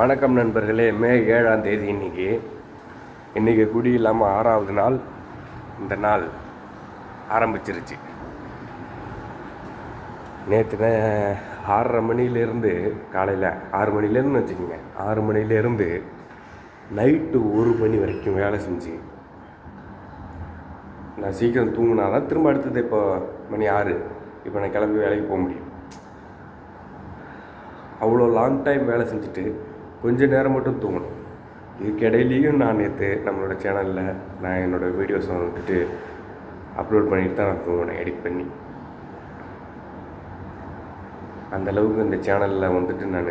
வணக்கம் நண்பர்களே மே ஏழாம் தேதி இன்னைக்கு. இன்றைக்கி குடி இல்லாமல் ஆறாவது நாள். இந்த நாள் ஆரம்பிச்சிருச்சு. நேற்று ஆறரை மணிலேருந்து காலையில் ஆறு மணிலேருந்து வச்சுக்கோங்க. ஆறு மணிலேருந்து நைட்டு ஒரு மணி வரைக்கும் வேலை செஞ்சு நான் சீக்கிரம் தூங்கினா தான் திரும்ப அடுத்தது இப்போ மணி ஆறு. இப்போ நான் கிளம்பி வேலைக்கு போக முடியும். அவ்வளோ லாங் டைம் வேலை செஞ்சுட்டு கொஞ்சம் நேரம் மட்டும் தூங்கணும். இதுக்கிடையிலையும் நான் நேற்று நம்மளோட சேனலில் நான் என்னோடய வீடியோஸை வந்துட்டு அப்லோட் பண்ணிட்டு தான் நான் தூங்கினேன் எடிட் பண்ணி. அந்தளவுக்கு இந்த சேனலில் வந்துட்டு நான்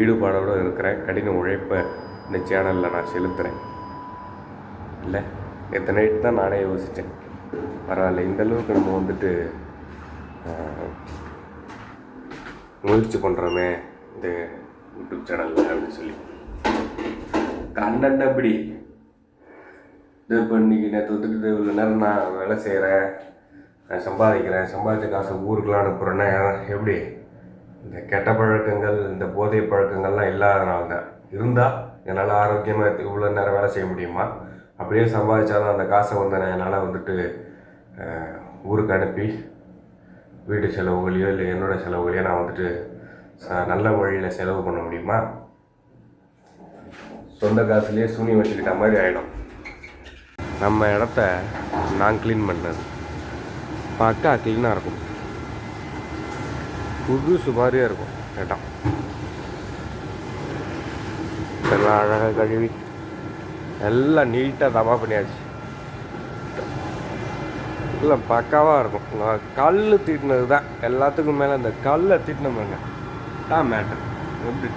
ஈடுபாடோடு இருக்கிறேன். கடின உழைப்பை இந்த சேனலில் நான் செலுத்துகிறேன் இல்லை எத்தனை நைட்டு தான் நானே யோசித்தேன் பரவாயில்ல இந்தளவுக்கு நம்ம வந்துட்டு முயற்சி பண்ணுறோமே இந்த யூடியூப் சேனலில் அப்படின்னு சொல்லி. கண்டென்ட் அப்படி. இது இப்போ இன்றைக்கி நேற்று வந்துட்டு இவ்வளோ நேரம் நான் வேலை செய்கிறேன் நான் சம்பாதிக்கிறேன் சம்பாதிச்ச காசு ஊருக்குலாம் அனுப்புகிறேன்னா எப்படி? இந்த கெட்ட பழக்கங்கள் இந்த போதை பழக்கங்கள்லாம் இல்லாதனால தான் இருந்தால் என்னால் ஆரோக்கியமாக இவ்வளோ நேரம் வேலை செய்ய முடியுமா? அப்படியே சம்பாதிச்சாலும் அந்த காசை வந்து நான் என்னால் வந்துட்டு ஊருக்கு அனுப்பி வீட்டு செலவுகளையோ இல்லை என்னோட செலவுகளையோ நான் வந்துட்டு ச- நல்ல வழியில் செலவு பண்ண முடியுமா? சொந்த காசுலேயே சூனி வச்சுக்கிட்ட மாதிரி ஆகிடும் நம்ம இடத்த நான் க்ளீன் பண்ணது. பார்க்க க்ளீனாக இருக்கும். புதுசு மாதிரியே இருக்கும் இடம். எல்லாம் அழகாக கழுவி எல்லாம் நீட்டாக தபா பண்ணியாச்சு. இல்லை பக்காவாக இருக்கும். நான் கல் தீட்டினது தான் எல்லாத்துக்கும் மேலே இந்த கல்லை தீட்டின தான் மேட்டர் எப்படி?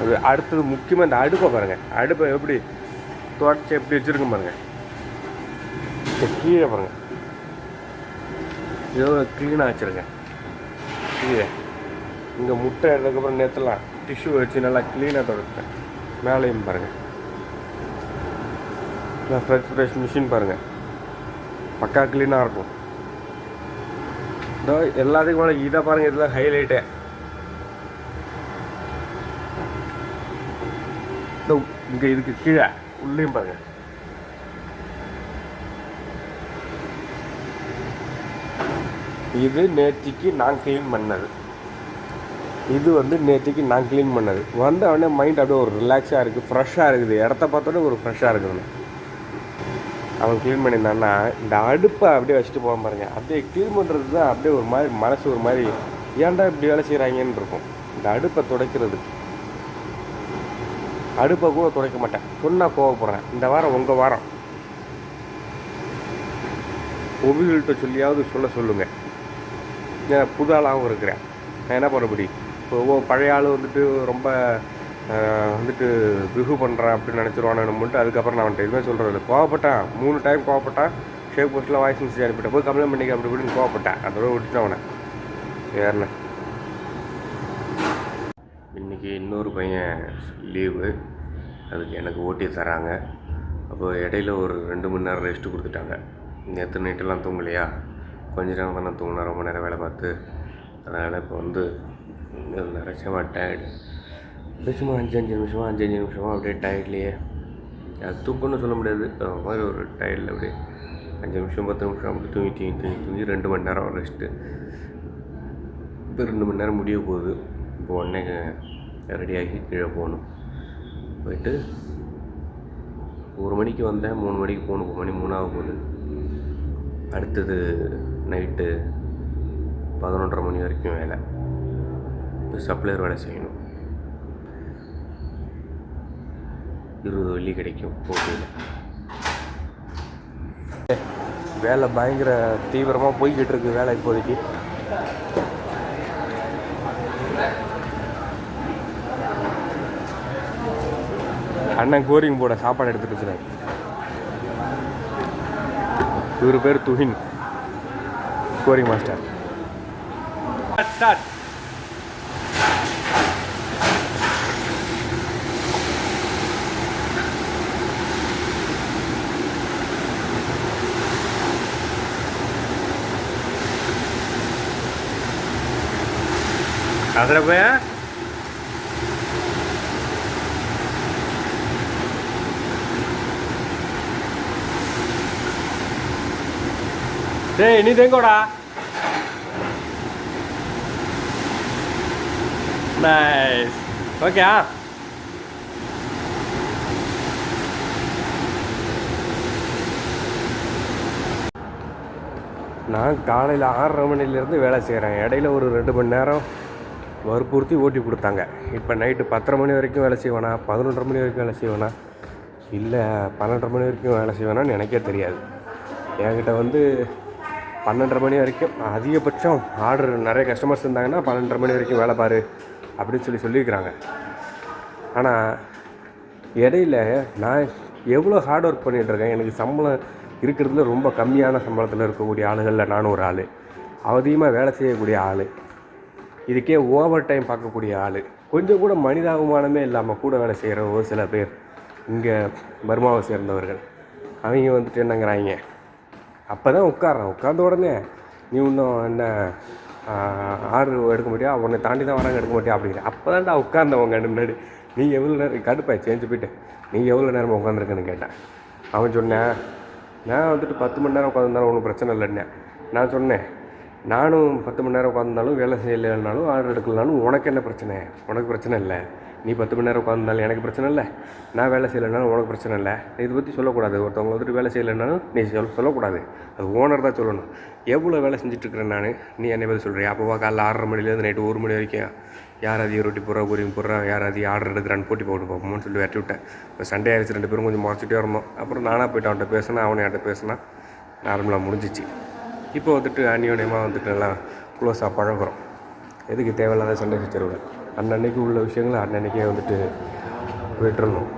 அது அடுத்தது முக்கியமாக இந்த அடுப்பை பாருங்கள் அடுப்பை எப்படி? தொடச்சி எப்படி வச்சுருக்கும் பாருங்கள் கீழே பாருங்கள் எவ்வளோ க்ளீனாக வச்சுருங்க. கீழே. இங்கே முட்டை எடுத்ததுக்கப்புறம் நேற்றுலாம் டிஷ்யூ வச்சு நல்லா க்ளீனாக தொடச்சிட்டேன் மேலேயும் பாருங்கள் இல்லை ஃப்ரெஷ் ஃப்ரெஷ் மிஷின் பாருங்கள் பக்கா க்ளீனாக இருக்கும். இதோ எல்லாத்துக்கும் மேலே இதை பாருங்கள் இதில் ஹைலைட்டே இதோ இங்கே இதுக்கு கீழே உள்ளேயும் பாருங்கள் இது நேற்றுக்கு நான் க்ளீன் பண்ணது. இது வந்து நேற்றுக்கு நான் க்ளீன் பண்ணது. வந்த உடனே மைண்ட் அப்படியே ஒரு ரிலாக்ஸாக இருக்குது ஃப்ரெஷ்ஷாக இருக்குது. இடத்த பார்த்தோன்னே ஒரு ஃப்ரெஷ்ஷாக இருக்குது. அவன் க்ளீன் பண்ணியிருந்தான்னா இந்த அடுப்பை அப்படியே வச்சுட்டு போக பாருங்க. அப்படியே க்ளீன் பண்ணுறது தான் அப்படியே ஒரு மாதிரி மனசு ஒரு மாதிரி ஏன்டா இப்படி வேலை செய்கிறாங்கன்னு இருக்கும். இந்த அடுப்பை துடைக்கிறது. அடுப்பை கூட துடைக்க மாட்டேன். சொன்னால் கோவப்படுறேன். இந்த வாரம் உங்கள் வாரம். ஒபிகள்கிட்ட சொல்லியாவது சொல்ல சொல்லுங்கள் ஏன்னா புது ஆளாகவும் இருக்கிறேன். நான் என்ன பண்ண முடியும்? இப்போ பழைய ஆள் வந்துட்டு ரொம்ப வந்துட்டு பிகு பண்ணுறேன் அப்படின்னு நினச்சிருவானு மட்டும் அதுக்கப்புறம் நான் அவன்கிட்ட எதுவுமே சொல்கிறது கோவப்பட்டான். மூணு டைம் கோவப்பட்டான். ஷேக் போஸ்ட்டில் வாய்ஸ் மெசேஜ் அனுப்பிட்டேன். போய் கம்ப்ளைண்ட் பண்ணிக்க அப்படி இப்படின்னு கோவப்பட்டேன். அதோட விட்டுட்டேன் அவனை. ஏறின இன்றைக்கி இன்னொரு பையன் லீவு அதுக்கு எனக்கு ஓட்டி தராங்க. அப்போ இடையில ஒரு ரெண்டு மணி நேரம் ரெஸ்ட்டு கொடுத்துட்டாங்க. நேற்று நைட்டெல்லாம் தூங்கலையா? கொஞ்ச நேரம் தானே தூங்கினா ரொம்ப நேரம் வேலை பார்த்து. அதனால் இப்போ வந்து நிறைய டயர்டு சும்மா அஞ்சு அஞ்சு நிமிஷமாக அஞ்சு அஞ்சு நிமிஷமாக அப்படியே டயர்ட்லேயே அது தூக்கம்னு சொல்ல முடியாது. அது மாதிரி ஒரு டயர்டில் அப்படியே அஞ்சு நிமிஷம் பத்து நிமிஷம் அப்படி தூங்கி தூங்கி தூங்கி தூங்கி ரெண்டு மணி நேரம் ரெஸ்ட்டு இப்போ ரெண்டு மணி நேரம் முடிய போகுது. இப்போ உடனே ரெடியாகி கீழே போகணும். போயிட்டு ஒரு மணிக்கு வந்தேன் மூணு மணிக்கு போகணும். மணி மூணாக போகுது. அடுத்தது நைட்டு பதினொன்றரை மணி வரைக்கும் வேலை. இப்போ சப்ளையர் வேலை செய்யணும். இருபது வெள்ளி கிடைக்கும் போட்டியில். வேலை பயங்கர தீவிரமாக போய்கிட்டு இருக்கு வேலை இப்போதைக்கு. அண்ணன் கோரிங் போட சாப்பாடு எடுத்துட்டு இருக்கிறார் இவர் பேர் துஹின். கோரிங் மாஸ்டர். ஸ்டார்ட் அதில் போய்? டேய் நீ தேங்கோடா. நைஸ் ஓகே நான் காலையில் ஆறரை மணிலேருந்து வேலை செய்கிறேன் இடையில ஒரு ரெண்டு மணி நேரம் வற்புறுத்தி ஓட்டி கொடுத்தாங்க. இப்போ நைட்டு பத்தரை மணி வரைக்கும் வேலை செய்வேனா? பதினொன்றரை மணி வரைக்கும் வேலை செய்வேனா? இல்லை பன்னெண்டரை மணி வரைக்கும் வேலை செய்வேனான்னு எனக்கே தெரியாது. என்கிட்ட வந்து பன்னெண்டரை மணி வரைக்கும் அதிகபட்சம் ஆர்டர் நிறைய கஸ்டமர்ஸ் இருந்தாங்கன்னா பன்னெண்டரை மணி வரைக்கும் வேலை பாரு அப்படின்னு சொல்லி சொல்லியிருக்கிறாங்க. ஆனால் இடையில நான் எவ்வளோ ஹார்ட் ஒர்க் பண்ணிகிட்ருக்கேன் எனக்கு சம்பளம் இருக்கிறதுல ரொம்ப கம்மியான சம்பளத்தில் இருக்கக்கூடிய ஆளுகளில் நானும் ஒரு ஆள். அதிகமாக வேலை செய்யக்கூடிய ஆள். இதுக்கே ஓவர் டைம் பார்க்கக்கூடிய ஆள். கொஞ்சம் கூட மனிதாபிமானமே இல்லாமல் கூட வேலை செய்கிற ஒரு சில பேர் இங்கே பர்மாவை சேர்ந்தவர்கள். அவங்க வந்துட்டு என்னங்கிறாங்க அப்போ தான் உட்காரன் உட்கார்ந்த உடனே நீ இன்னும் என்ன ஆர்டர் எடுக்க முடியா உன்னை தாண்டி தான் வராங்க எடுக்க மாட்டியா? அப்படிங்கிற. அப்போ தான்டா உட்கார்ந்தவங்க முன்னாடி. நீ எவ்வளோ நேரம் கடுப்பாய் சேஞ்சு போயிட்டு நீ எவ்வளோ நேரம் உட்காந்துருக்குன்னு கேட்டேன். அவன் சொன்னேன் நான் வந்துட்டு பத்து மணி நேரம் உட்காந்துருந்தாலும் ஒன்றும் பிரச்சனை இல்லைன்னே நான் சொன்னேன் நானும் பத்து மணி நேரம் உட்காந்துருந்தாலும் வேலை செய்யலைனாலும் ஆர்டர் எடுக்கலனாலும் உனக்கு என்ன பிரச்சனை? உனக்கு பிரச்சனை இல்லை. நீ பத்து மணி நேரம் உட்காந்துருந்தாலும் எனக்கு பிரச்சனை இல்லை. நான் வேலை செய்யலைனாலும் உனக்கு பிரச்சனை இல்லை. நீ இதை பற்றி சொல்லக்கூடாது. ஒருத்தவங்க வந்துட்டு வேலை செய்யலைனாலும் நீ சொல் சொல்லக்கூடாது. அது ஓனர் தான் சொல்லணும். எவ்வளோ வேலை செஞ்சுட்ருக்கிறேன் நான்? நீ என்னை பற்றி சொல்கிறியா அப்போவா காலைல ஆறரை மணிலேருந்து நைட்டு ஒரு மணி வரைக்கும். யார் அதிக ரொட்டி போடுறா பொரியும் போடுறா யார் அதிக ஆர்டர் எடுக்கிறான்னு போட்டி போட்டு பார்ப்போம்னு சொல்லி வெட்டி விட்டேன். இப்போ சண்டே ஆயிடுச்சு ரெண்டு பேரும் கொஞ்சம் முறைச்சிட்டே இருந்தோம் அப்புறம் நானாக போய்ட்டு அவன்கிட்ட பேசினா அவனை பேசினா நார்மலாக முடிஞ்சிச்சு. இப்போ வந்துட்டு அந்யோன்யமாக வந்துட்டு நல்லா க்ளோஸாக பழகுறோம். எதுக்கு தேவையில்லாத சண்டை சச்சரவுகள்? அன்னன்னைக்கு உள்ள விஷயங்களை அன்னன்னைக்கே வந்துட்டு விட்டுறணும்.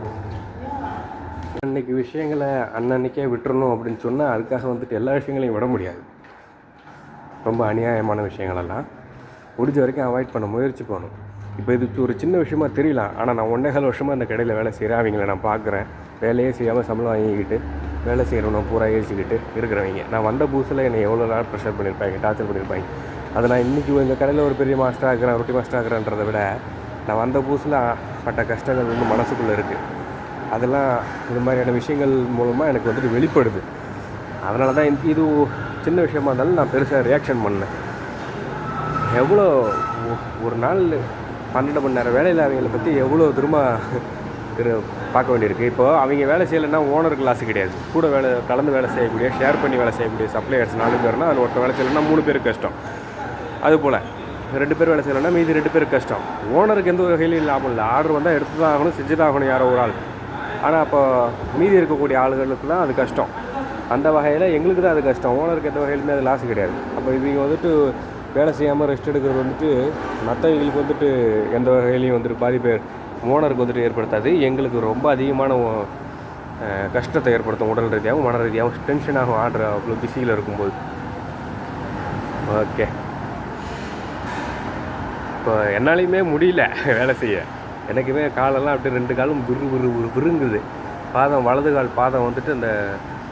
அன்னைக்கு விஷயங்களை அன்னன்னைக்கே விட்டுறணும் அப்படின்னு சொன்னால் அதுக்காக வந்துட்டு எல்லா விஷயங்களையும் விட முடியாது. ரொம்ப அநியாயமான விஷயங்களெல்லாம் முடிஞ்ச வரைக்கும் அவாய்ட் பண்ண முயற்சி பண்ணணும். இப்போ இது ஒரு சின்ன விஷயமா தெரியலாம் ஆனால் நான் ஒன்றே கால் வருஷமாக அந்த கடையில் வேலை செய்கிறேன் அவங்கள நான் பார்க்குறேன். வேலையே செய்யாமல் சம்பளம் வாங்கிக்கிட்டு வேலை செய்கிறவனை பூரா ஏசிக்கிட்டு இருக்கிறவங்க. நான் வந்த புதுசில் என்னை எவ்வளோ நாள் ப்ரெஷர் பண்ணியிருப்பாங்க டார்ச்சர் பண்ணியிருப்பாங்க அதை நான் இன்றைக்கி எங்கள் கடையில் ஒரு பெரிய மாஸ்டராக இருக்கிறேன் ரொட்டி மாஸ்டராக இருக்கிறேன்றதை விட நான் வந்த புதுசில் பட்ட கஷ்டங்கள் வந்து மனசுக்குள்ளே இருக்குது அதெல்லாம் இது மாதிரியான விஷயங்கள் மூலமாக எனக்கு வந்துட்டு வெளிப்படுது. அதனால தான் எனக்கு இது சின்ன விஷயமா இருந்தாலும் நான் பெருசாக ரியாக்ஷன் பண்ணேன். எவ்வளோ ஒ- ஒரு நாள் பன்னெண்டு மணி நேரம் வேலையில் அவங்கள பற்றி எவ்வளோ திரும்ப பார்க்க வேண்டியிருக்கு. இப்போது அவங்க வேலை செய்யலைன்னா ஓனருக்கு லாஸ் கிடையாது. கூட வேலை கலந்து வேலை செய்யக்கூடிய ஷேர் பண்ணி வேலை செய்யக்கூடிய சப்ளையர்ஸ் நாலு பேர்னா அதில் ஒருத்தர் வேலை செய்யலைன்னா மூணு பேருக்கு கஷ்டம். அதுபோல் ரெண்டு பேர் வேலை செய்யலைன்னா மீதி ரெண்டு பேருக்கு கஷ்டம். ஓனருக்கு எந்த ஒரு வகையிலும் லாபம் இல்லை. ஆர்டர் வந்தால் எடுத்து தான் ஆகணும் செஞ்சு தான் ஆகணும் யாரோ ஒரு ஆள். ஆனால் அப்போ மீதி இருக்கக்கூடிய ஆளுகளுக்கு தான் அது கஷ்டம். அந்த வகையில் எங்களுக்கு தான் அது கஷ்டம். ஓனருக்கு எந்த வகையிலுமே அது லாஸ் கிடையாது. அப்போ இவங்க வந்துட்டு வேலை செய்யாமல் ரெஸ்ட் எடுக்கிறது வந்துட்டு மற்றவங்களுக்கு வந்துட்டு எந்த வகையிலையும் வந்துட்டு பாதிப்பு ஓனருக்கு வந்துட்டு ஏற்படுத்தாது. எங்களுக்கு ரொம்ப அதிகமான கஷ்டத்தை ஏற்படுத்தும் உடல் ரீதியாகவும் மன ரீதியாகவும் டென்ஷன் ஆகும் ஆர்டர் அவ்வளோ பிஸியில் இருக்கும்போது. ஓகே. இப்போ என்னாலையுமே முடியல வேலை செய்ய. எனக்குமே காலெல்லாம் அப்படியே ரெண்டு காலும் விரு விரு விருங்குது பாதம் வலது கால் பாதம் வந்துட்டு அந்த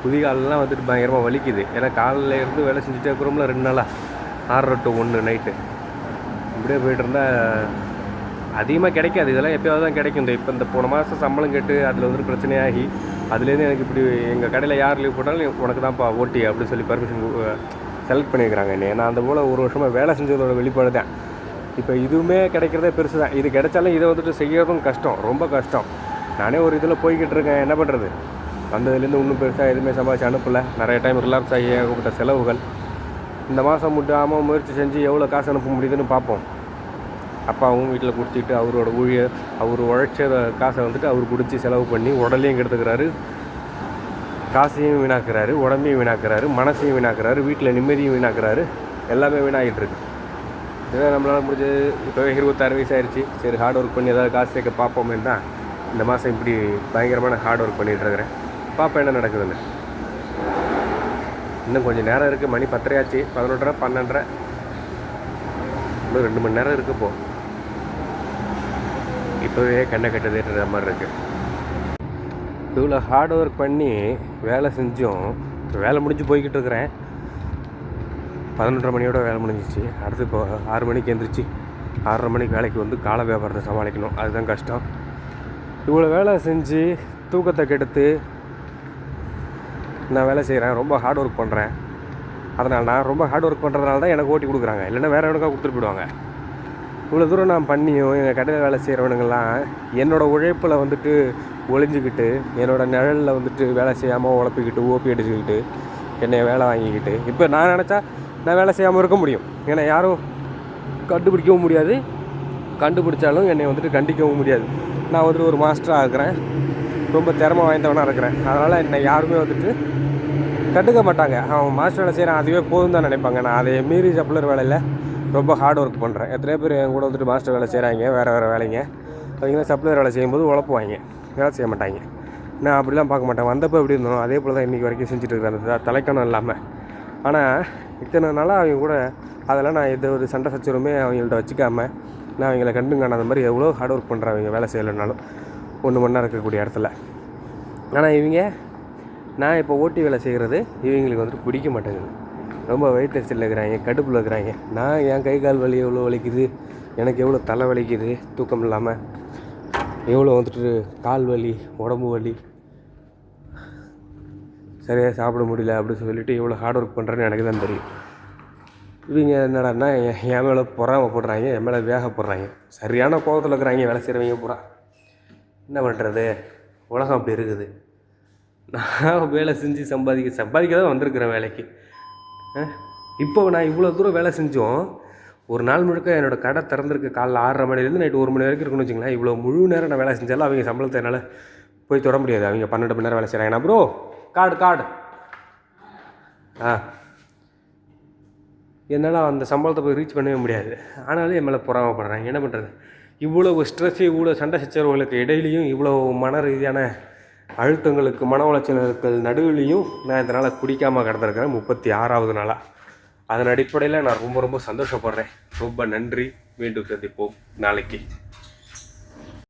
குதிகாலெல்லாம் வந்துட்டு பயங்கரமாக வலிக்குது. ஏன்னா காலையில் இருந்து வேலை செஞ்சுட்டே இருக்கிறோம்ல ரெண்டு நாளாக ஆறரை டு ஒன்று நைட்டு. இப்படியே போயிட்டு இருந்தால் அதிகமாக கிடைக்காது. இதெல்லாம் எப்பயாவது தான் கிடைக்கும். இந்த இப்போ இந்த போன மாதம் சம்பளம் கேட்டு அதில் வந்துட்டு பிரச்சனையாகி அதுலேருந்து எனக்கு இப்படி எங்கள் கடையில் யார் லீவ் போட்டாலும் உனக்கு தான்ப்பா ஓட்டி அப்படின்னு சொல்லி பர்மிஷன் செலக்ட் பண்ணியிருக்கிறாங்க என்னை நான் அந்த போல் ஒரு வருஷமாக வேலை செஞ்சதோட வெளிப்பாடு தான். இப்போ இதுவுமே கிடைக்கிறதே பெருசு தான். இது கிடைச்சாலும் இதை வந்துட்டு செய்யறதும் கஷ்டம். ரொம்ப கஷ்டம். நானே ஒரு இதில் போய்கிட்டு இருக்கேன். என்ன பண்ணுறது வந்ததுலேருந்து இன்னும் பெருசாக எதுவுமே சம்பாதிச்சு அனுப்பல. நிறைய டைம் ரிலாக்ஸ் ஆகி ஏகப்பட்ட செலவுகள். இந்த மாதம் முட்டாமல் முயற்சி செஞ்சு எவ்வளோ காசு அனுப்ப முடியுதுன்னு பார்ப்போம். அப்பாவும் வீட்டில் கொடுத்துட்டு அவரோட ஊழிய அவர் உழைச்ச காசை வந்துட்டு அவர் பிடிச்சி செலவு பண்ணி உடலையும் கெடுத்துக்கிறாரு. காசையும் வீணாக்குறாரு உடம்பையும் வீணாக்குறாரு மனசையும் வீணாக்குறாரு வீட்டில் நிம்மதியும் வீணாக்குறாரு. எல்லாமே வீணாகிட்டு இருக்கு நம்மளால் முடிஞ்சது. இப்போவே இருபத்தாறு வயசு ஆயிடுச்சு சரி ஹார்ட் ஒர்க் பண்ணி ஏதாவது காசு சேர்க்க பார்ப்போமே தான் இந்த மாதம் இப்படி பயங்கரமான ஹார்ட் ஒர்க் பண்ணிகிட்டு இருக்கிறேன் பார்ப்போம் என்ன நடக்குதுன்னு? இன்னும் கொஞ்சம் நேரம் இருக்குது மணி பத்தரையாச்சு. பதினொன்றரை பன்னெண்டரை. இன்னும் ரெண்டு மணி நேரம் இருக்குது இப்போது இப்போவே கண்ணை கட்டுதுன்ற மாதிரி இருக்குது இவ்வளோ ஹார்ட் ஒர்க் பண்ணி வேலை செஞ்சும் வேலை முடிஞ்சு போய்கிட்டு இருக்கிறேன். பதினொன்றரை மணியோட வேலை முடிஞ்சிச்சு. அடுத்து இப்போ ஆறு மணிக்கு எழுந்திரிச்சு ஆறரை மணிக்கு வேலைக்கு வந்து கால வியாபாரத்தை சமாளிக்கணும். அதுதான் கஷ்டம். இவ்வளோ வேலை செஞ்சு தூக்கத்தை கெடுத்து நான் வேலை செய்கிறேன் ரொம்ப ஹார்ட் ஒர்க் பண்ணுறேன் அதனால் நான் ரொம்ப ஹார்ட் ஒர்க் பண்ணுறதுனால தான் எனக்கு ஓட்டி கொடுக்குறாங்க. இல்லைன்னா வேறு எவனுக்கா கொடுத்துட்டு போயிடுவாங்க. இவ்வளோ தூரம் நான் பண்ணியும் எங்கள் கடையில் வேலை செய்கிறவனுங்கெல்லாம் என்னோடய உழைப்பில் வந்துட்டு ஒளிஞ்சிக்கிட்டு என்னோடய நிழலில் வந்துட்டு வேலை செய்யாமல் உழப்பிக்கிட்டு ஓப்பி அடிச்சுக்கிட்டு என்னை வேலை வாங்கிக்கிட்டு. இப்போ நான் நினச்சா நான் வேலை செய்யாமல் இருக்க முடியும். ஏன்னா யாரும் கண்டுபிடிக்கவும் முடியாது. கண்டுபிடிச்சாலும் என்னை வந்துட்டு கண்டிக்கவும் முடியாது. நான் வந்துட்டு ஒரு மாஸ்டராக இருக்கிறேன். ரொம்ப திறமை வாய்ந்தவனாக இருக்கிறேன். அதனால் என்னை யாருமே வந்துட்டு கண்டுக்க மாட்டாங்க. அவன் மாஸ்டர் வேலை செய்கிறான் அதுவே போதும் தான் நினைப்பாங்க. நான் அதை மீறி சப்ளர் வேலையில் ரொம்ப ஹார்ட் ஒர்க் பண்ணுறேன் எத்தனையோ பேர் என் கூட வந்துட்டு மாஸ்டர் வேலை செய்கிறாங்க வேறு வேறு வேலைங்க. அவங்களாம் சப்ளையர் வேலை செய்யும்போது உழப்புவாங்க. வேலை செய்ய மாட்டாங்க. நான் அப்படிலாம் பார்க்க மாட்டேன். வந்தப்போ எப்படி இருந்தோம் அதே போல் தான் இன்றைக்கி வரைக்கும் செஞ்சுட்டு இருக்கிறேன். அந்த தலைக்கணம் இல்லாமல் ஆனால் இத்தனை நாளாக அவங்க கூட அதெல்லாம் நான் எந்த ஒரு சண்டை சச்சரவுமே அவங்கள்ட்ட வச்சுக்காமல் நான் அவங்கள கண்டும் காணாத மாதிரி எவ்வளோ ஹார்ட் ஒர்க் பண்ணுறேன் அவங்க வேலை செய்யலைனாலும் ஒன்று மணி நேரம் இருக்கக்கூடிய இடத்துல. ஆனால் இவங்க நான் இப்போ ஓட்டி வேலை செய்கிறது இவங்களுக்கு வந்துட்டு பிடிக்க மாட்டேங்குது. ரொம்ப வயிற்றுச்சல் இருக்கிறாங்க கடுப்பில் இருக்கிறாங்க. நான் என் கை கால் வலி எவ்வளோ வலிக்குது? எனக்கு எவ்வளோ தலை வலிக்குது? தூக்கம் இல்லாமல் எவ்வளோ வந்துட்டு கால் வலி உடம்பு வலி. சரியாக சாப்பிட முடியல அப்படின்னு சொல்லிட்டு எவ்வளோ ஹார்ட் ஒர்க் பண்ணுறேன்னு எனக்கு தான் தெரியும். இவங்க என்னடான்னா என் என் மேலே பொறாம போடுறாங்க என் மேலே வேக போடுறாங்க. சரியான கோபத்தில் இருக்கிறாங்க வேலை செய்கிறவங்க பூரா. என்ன பண்ணுறது உலகம் அப்படி இருக்குது. நான் வேலை செஞ்சு சம்பாதிக்க சம்பாதிக்க தான் வந்திருக்கிறேன் வேலைக்கு. இப்போ நான் இவ்வளோ தூரம் வேலை செஞ்சோம் ஒரு நாள் முழுக்க என்னோடய கடை திறந்திருக்கு. காலைல ஆறரை மணிலேருந்து நைட்டு ஒரு மணி வரைக்கும் இருக்குன்னு வச்சுங்களேன் இவ்வளோ முழு நேரம் நான் வேலை செஞ்சாலும் அவங்க சம்பளத்தை என்னால் போய் தொட முடியாது. அவங்க பன்னெண்டு மணி நேரம் வேலை செய்கிறாங்க ப்ரோ கார்டு கார்டு ஆ. என்னால் அந்த சம்பளத்தை போய் ரீச் பண்ணவே முடியாது. ஆனாலும் என் மேலே பொறாமப்படுறேன் என்ன பண்ணுறது இவ்வளோ ஸ்ட்ரெஸ்ஸு இவ்வளோ சண்டை சச்சரவுகளுக்கு இடையிலையும் இவ்வளோ மன ரீதியான அழுத்தங்களுக்கு மன உளைச்சல்கள் நடுவிலையும் நான் இதனால் குடிக்காமல் கடந்திருக்கிறேன் முப்பத்தி ஆறாவது நாளாக அதன் அடிப்படையில் நான் ரொம்ப ரொம்ப சந்தோஷப்படுறேன். ரொம்ப நன்றி. மீண்டும் சந்திப்போம். நாளைக்கு.